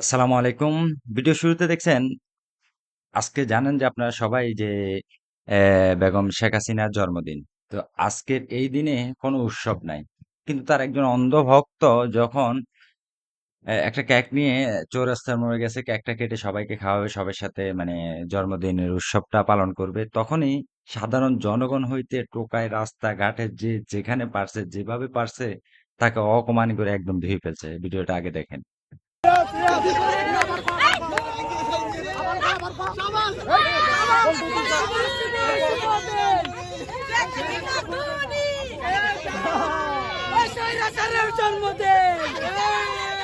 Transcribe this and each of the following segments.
আসসালামু আলাইকুম। ভিডিও শুরুতে দেখছেন, আজকে জানেন যে আপনারা সবাই যে বেগম শেখ হাসিনার জন্মদিন। তো আজকের এই দিনে কোনো উৎসব নাই। কিন্তু তার একজন অন্ধ ভক্ত যখন একটা কেক নিয়ে চৌরাস্তার মোড়ে গেছে। কেকটা কেটে সবাইকে খাওয়াবে, সবার সাথে মানে জন্মদিনের উৎসবটা পালন করবে। তখনই সাধারণ জনগণ হইতে টোকায় রাস্তা রাস্তাঘাটে যে যেখানে পারছে, যেভাবে পারছে, তাকে অকমানি করে একদম ধুয়ে ফেলছে। ভিডিওটা আগে দেখেন। জন্মদিন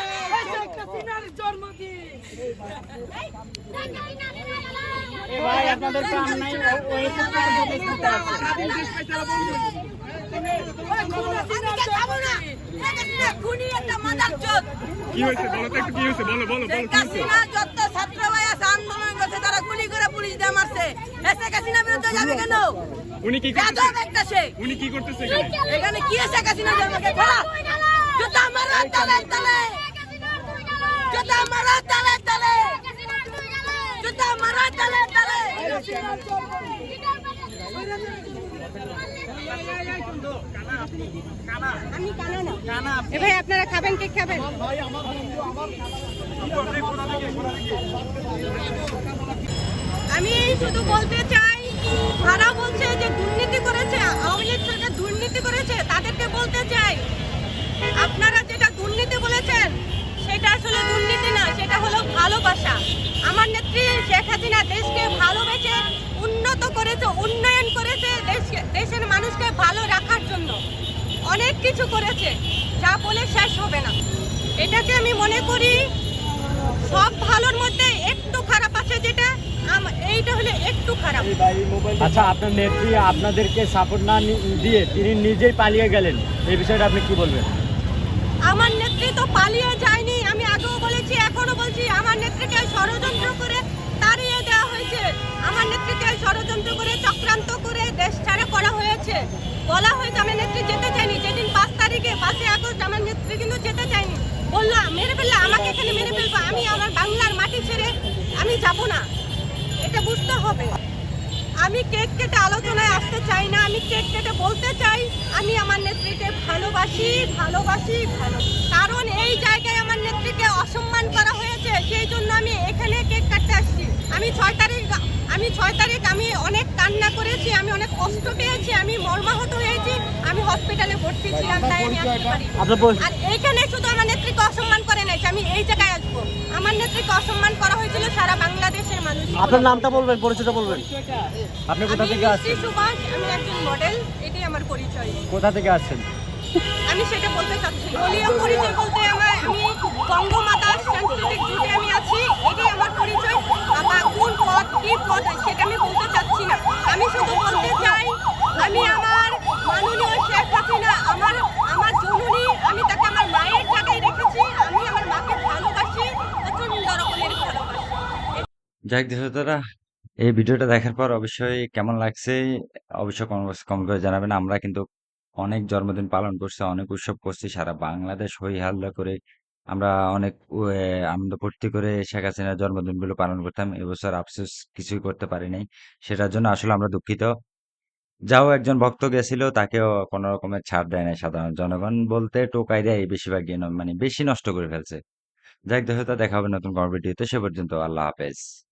ভাই আপনাদের কাম নাই ওই তো কার দিতে দিতে আছে কি হয়েছে? বলো তো একটু কি হয়েছে? বলো বলো বলো কি যত ছাত্র আছে আন্দোলন করছে তারা গুলি করে পুলিশ দিয়ে মারছে এসে কাসিনা বিরুদ্ধে যাবে কেন উনি কি করতেছে একটা সে উনি কি করতেছে এখানে? কি এসে কাসিনা জন্মকে খোলা? জুতা মারা তালে তালে ভাই, আপনারা খাবেন কেক খাবেন? আমি শুধু বলতে চাই যারা বলছে যে দুর্নীতি করেছে, আওয়ামী লীগ সরকার দুর্নীতি করেছে, তাদেরকে বলতে চাই, আপনারা দেশকে ভালোবেসে উন্নত করেছে উন্নয়ন করেছে দেশকে দেশের মানুষকে ভালো রাখার জন্য। অনেক কিছু করেছে যা বলে শেষ হবে না। এটাকে আমি মনে করি সব ভালোর মধ্যে একটু খারাপ আছে যেটা এইটা হলো একটু খারাপ। আচ্ছা আপনার নেত্রী আপনাদেরকে সাপোর্ট না দিয়ে তিনি নিজেই পালিয়ে গেলেন এই বিষয়টা আপনি কি বলবেন? আমার নেত্রী তো পালিয়ে যায়নি আমি আগেও বলেছি এখনও বলছি আমার নেত্রীকে ষড়যন্ত্র ষড়যন্ত্র করে, চক্রান্ত করে দেশ ছাড়া করা হয়েছে। বলা হয়েছে আমার নেত্রী যেতে চাইনি যেদিন পাঁচ তারিখে, পাঁচই আগস্ট আমার নেত্রী কিন্তু যেতে চাইনি বলল, মেরে ফেললে, আমাকে এখানে মেরে ফেলব। আমি আমার বাংলার মাটি ছেড়ে আমি যাব না। এটা বুঝতে হবে। আমি কেক কেটে আলোচনায় আসতে চাই না। আমি কেক কেটে বলতে চাই, আমি আমার নেত্রীকে ভালোবাসি ভালোবাসি, ভালো। কারণ এই জায়গায় আমার নেত্রীকে অসম্মান করা হয়েছে। সেই জন্য আমি এখানে কেক কাটতে আসছি। আমি ছয় তারিখ আমি ছয় তারিখ আমি অনেক কান্না করেছি আমি অনেক কষ্ট পেয়েছি আমি মর্মাহত হয়েছি আমি হসপিটালে ভর্তি ছিলাম তাই আমি আসতে পারি আপনার আর এইখানে শুধু আমার নেত্রীকে অসম্মান করে নাই আমি এই জায়গায় আসব। আমার নেত্রীকে অসম্মান করা হয়েছিল সারা বাংলাদেশের মানুষ। আপনার নামটা বলবেন পরিচয়টা বলবেন। আপনি কোথা থেকে আসছেন? সুভাষ আমি একজন মডেল এটাই আমার পরিচয়। কোথা থেকে আসছেন? আমি সেটা বলতে চাচ্ছি। দলীয় পরিচয় বলতে আমার আমি বঙ্গমাতা সাংস্কৃতিক জুটে আমি আছি এটাই আমার পরিচয় আমার কোন পদ কি পদ সেটা আমি বলতে চাচ্ছি না আমি শুধু বলতে চাই আমি আমার মাননীয় শেখ হাসিনা আমার আমার জননী আমি তাকে আমার মায়ের জায়গায় রেখেছি আমি আমার মাকে ভালোবাসি প্রচণ্ড রকমের ভালোবাসি হোক দাদা এই ভিডিওটা দেখার পর অবশ্যই কেমন লাগছে, অবশ্যই কমেন্ট কমেন্ট করে জানাবেন। আমরা কিন্তু অনেক জন্মদিন পালন করছি, অনেক উৎসব করছি, সারা বাংলাদেশ হই হাল্লা করে আমরা অনেক আনন্দ ফুর্তি করে শেখ হাসিনার জন্মদিনগুলো পালন করতাম। এবছর আফসোস কিছুই করতে পারি নাই, সেটার জন্য আসলে আমরা দুঃখিত। যাও, একজন ভক্ত গেছিল, তাকেও কোনো রকমের ছাড় দেয় না সাধারণ জনগণ বলতে টোকাই দেয় বেশিরভাগই ন- মানে বেশি নষ্ট করে ফেলছে। যাই হোক দেখা হবে নতুন কোনো ভিডিওতে, সে পর্যন্ত আল্লাহ হাফেজ।